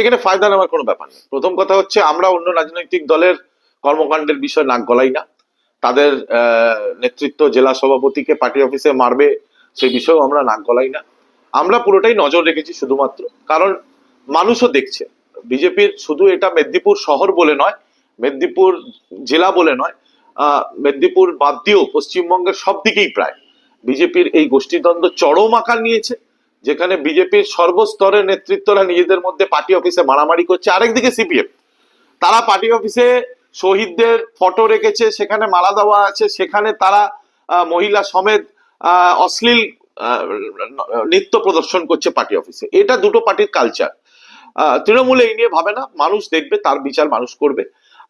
এখানে ফায়দা নেওয়ার কোনো ব্যাপার নেই। প্রথম কথা হচ্ছে, আমরা অন্য রাজনৈতিক দলের কর্মকাণ্ডের বিষয় নাক গলাই না। তাদের নেতৃত্ব জেলা সভাপতিকে পার্টি অফিসে মারবে, সেই বিষয়েও আমরা নাক গলাই না। আমরা পুরোটাই নজর রেখেছি শুধুমাত্র। কারণ মানুষও দেখছে। বিজেপির শুধু এটা মেদিনীপুর শহর বলে নয়, মেদিনীপুর জেলা বলে নয় মেদিনীপুর বাদ দিয়েও পশ্চিমবঙ্গের সব দিকেই প্রায়। বিজেপির এই গোষ্ঠীদ্বন্দ্ব চরম আকার নিয়েছে। যেখানে বিজেপির সর্বস্তরের নেতৃত্বরা নিজেদের মধ্যে পার্টি অফিসে মারামারি করছে। আরেকদিকে সিপিএম। তারা পার্টি অফিসে শহীদদের ফটো রেখেছে, সেখানে মালা দেওয়া আছে, সেখানে তারা মহিলা সমেত অশ্লীল নৃত্য প্রদর্শন করছে পার্টি অফিসে। এটা দুটো পার্টির কালচার তৃণমূলে এই নিয়ে ভাবে না, মানুষ দেখবে, তার বিচার মানুষ করবে।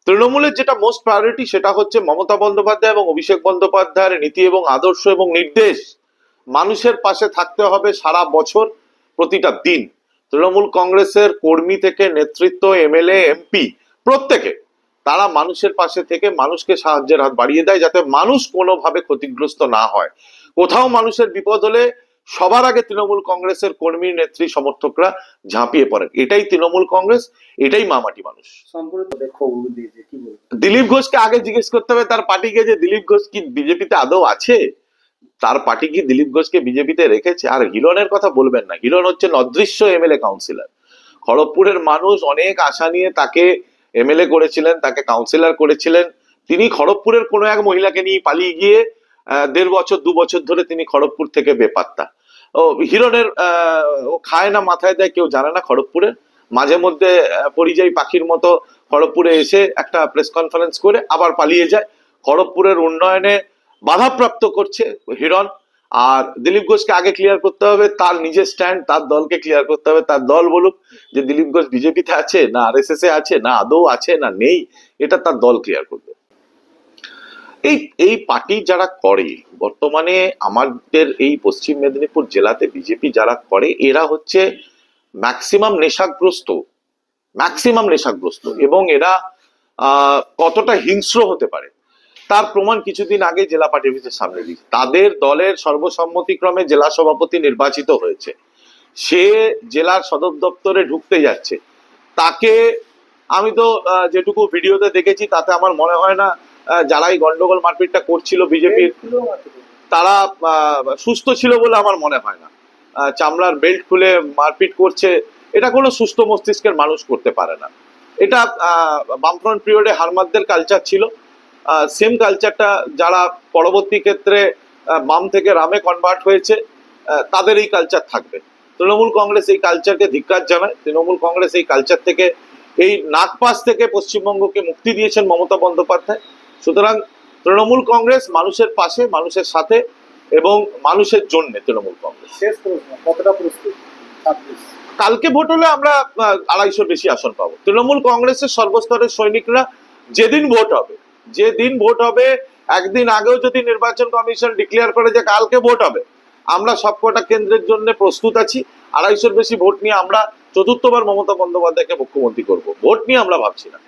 তৃণমূলের যেটা মোস্ট প্রায়োরিটি সেটা হচ্ছে মমতা বন্দ্যোপাধ্যায় এবং অভিষেক বন্দ্যোপাধ্যায়ের নীতি এবং আদর্শ এবং নির্দেশ। মানুষের পাশে থাকতে হবে সারা বছর প্রতিটা দিন। তৃণমূল কংগ্রেসের কর্মী থেকে নেতৃত্ব এমএলএ এমপি প্রত্যেকে তারা মানুষের পাশে থেকে মানুষকে সাহায্যের হাত বাড়িয়ে দেয় যাতে মানুষ কোনোভাবে ক্ষতিগ্রস্ত না হয়। কোথাও মানুষের বিপদ হলে সবার আগে তৃণমূল কংগ্রেসের কর্মী নেত্রী সমর্থকরা ঝাঁপিয়ে পড়েন এটাই তৃণমূল কংগ্রেস এটাই মামাটি মানুষ। দিলীপ ঘোষকে আগে জিজ্ঞেস করতে হবে তার পার্টিকে যে দিলীপ ঘোষ কি বিজেপিতে আদৌ আছে? তার পার্টি কি দিলীপ ঘোষকে বিজেপিতে রেখেছে? আর হিরণের কথা বলবেন না। হিরণ হচ্ছে অদৃশ্য এমএলএ কাউন্সিলর খড়গপুরের মানুষ অনেক আশা নিয়ে তাকে এমএলএ করেছিলেন, তাকে কাউন্সিলর করেছিলেন। তিনি খড়গপুরের কোনো এক মহিলাকে নিয়ে পালিয়ে গিয়ে দেড় বছর, দু বছর ধরে তিনি খড়গপুর থেকে বেপাত্তা। ও, হিরণের ও খায় না মাথায় দেয়, কেউ জানে না খড়গপুরের। মাঝে মধ্যে পরিযায়ী পাখির মতো খড়গপুরে এসে একটা প্রেস কনফারেন্স করে আবার পালিয়ে যায়। খড়গপুরের উন্নয়নে বাধাপ্রাপ্ত করছে হিরণ। আর দিলীপ ঘোষকে আগে ক্লিয়ার করতে হবে, তার নিজের স্ট্যান্ড তার দলকে ক্লিয়ার করতে হবে, তার দল বলুক যে দিলীপ ঘোষ বিজেপিতে আছে, না আরএসএস এ আছে, না আদৌ আছে, না নেই, এটা তার দল ক্লিয়ার করবে। এই এই পার্টি যারা করে, বর্তমানে আমাদের এই পশ্চিম মেদিনীপুর জেলাতে বিজেপি যারা করে, এরা হচ্ছে ম্যাক্সিমাম নেশাগ্রস্ত ম্যাক্সিমাম নেশাগ্রস্ত এবং এরা কতটা হিংস্র হতে পারে। তার প্রমাণ কিছুদিন আগে জেলা পার্টি অফিসের সামনে দিয়েছে। তাদের দলের সর্বসম্মতিক্রমে জেলা সভাপতি নির্বাচিত হয়েছে। সে জেলার সদর দপ্তরে ঢুকতে যাচ্ছে। তাকে আমি তো যেটুকু ভিডিওতে দেখেছি তাতে আমার মনে হয় না আহ, যারা এই গন্ডগোল মারপিটটা করছিল বিজেপির তারা সুস্থ ছিল বলে আমার মনে হয় না। চামড়ার বেল্ট খুলে মারপিট করছে এটা কোনো সুস্থ মস্তিষ্কের মানুষ করতে পারে না। এটা বামফ্রন্ট পিরিয়ডে হারমাদদের কালচার ছিল। সেম কালচারটা যারা পরবর্তী ক্ষেত্রে বাম থেকে রামে কনভার্ট হয়েছে তাদের এই কালচার থাকবে। তৃণমূল কংগ্রেস এই কালচারকে ধিক্কার জানায়। তৃণমূল কংগ্রেস এই কালচার থেকে এই নাগপাস থেকে পশ্চিমবঙ্গকে মুক্তি দিয়েছেন মমতা বন্দ্যোপাধ্যায়। সুতরাং তৃণমূল কংগ্রেস মানুষের পাশে মানুষের সাথে এবং মানুষের জন্য তৃণমূল কংগ্রেস। কালকে ভোট হলে আমরা আড়াইশোর বেশি আসন পাবো। তৃণমূল কংগ্রেসের সর্বস্তরের সৈনিকরা যেদিন ভোট হবে যেদিন ভোট হবে, একদিন আগেও যদি নির্বাচন কমিশন ডিক্লেয়ার করে যে কালকে ভোট হবে, আমরা সবকটা কেন্দ্রের জন্য প্রস্তুত আছি। আড়াইশোর বেশি ভোট নিয়ে আমরা চতুর্থবার মমতা বন্দ্যোপাধ্যায়কে মুখ্যমন্ত্রী করব। ভোট নিয়ে আমরা ভাবছি না।